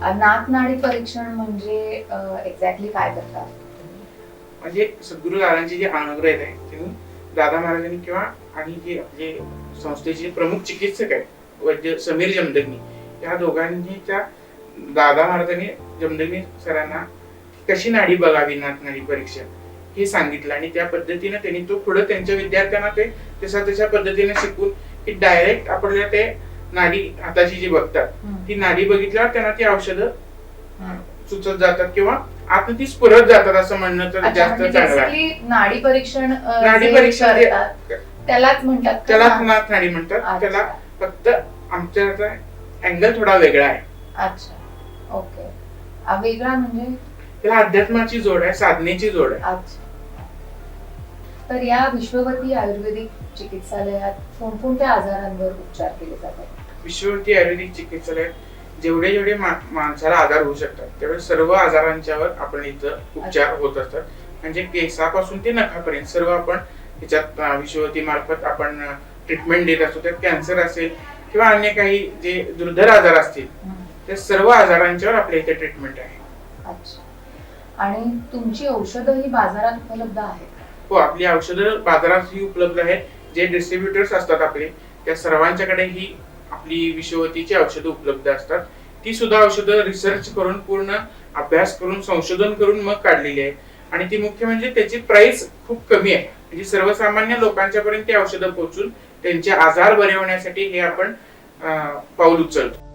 नाकनाडी परीक्षण म्हणजे एक्झॅक्टली काय करतात म्हणजे सद्गुरू दादांचे जे अनुग्रह आहेत त्यांनी दादा महाराजांनी किंवा आणि जे आपले संस्थेचे प्रमुख चिकित्सक आहेत वैद्य समीर जमदग्नी या दोघांनी त्या दादा महाराजांनी जमदग्नी सरांना कशी नाडी बघावी नाकनाडी परीक्षा? हे सांगितलं आणि त्या पद्धतीने त्यांनी तो पुढे त्यांच्या विद्यार्थ्यांना ते तशा तशा पद्धतीने शिकून की डायरेक्ट आपल्याला ते नाडी हाताची जी बघतात ती नाडी बघितल्यावर त्यांना ती औषधं सुचत जातात किंवा आता ती स्फुरत जातात असं म्हणणं तर जास्त म्हणजे चांगलं नाडी परीक्षण नाडी परीक्षण त्यालाच म्हणतात का? त्याला नाथ नाडी म्हणतात. त्याला फक्त आमच्या अँगल थोडा वेगळा आहे. अच्छा. ओके वेगळा म्हणजे? त्याला अध्यात्माची जोड आहे साधनेची जोड आहे. अच्छा. तर या विश्ववती आयुर्वेदिक चिकित्सालयात कोणकोणत्या आजारांवर उपचार केले जातात? विश्ववती आयुर्वेदिक चिकित्सालयात जेवढे जेवढे मा- माणसाला आजार होऊ शकतात तेवढे सर्व आजारांच्यावर आपण इथं उपचार होत असतात. म्हणजे केसापासून ते नखापर्यंत सर्व आपण ह्याच्यात विश्ववती मार्फत आपण ट्रीटमेंट देत असतो. त्यात कॅन्सर असेल किंवा अन्य काही जे दुर्धर आजार असतील ते सर्व आजारांच्यावर आपल्या इथे ट्रीटमेंट आहे. अच्छा. आणि तुमची औषधं ही बाजारात उपलब्ध आहेत हो आपली औषधं बाजारात ही उपलब्ध आहेत जे डिस्ट्रीब्युटर्स असतात आपले त्या सर्वांच्याकडे ही आपली विषवतीची औषधं उपलब्ध असतात. ती सुद्धा औषधं रिसर्च करून पूर्ण अभ्यास करून संशोधन करून मग काढलेली आहे. आणि ती मुख्य म्हणजे त्याची प्राइस खूप कमी आहे. म्हणजे सर्वसामान्य लोकांच्या पर्यंत ती औषधं पोहोचून त्यांचे आजार बरे होण्यासाठी हे आपण पाऊल उचलतो.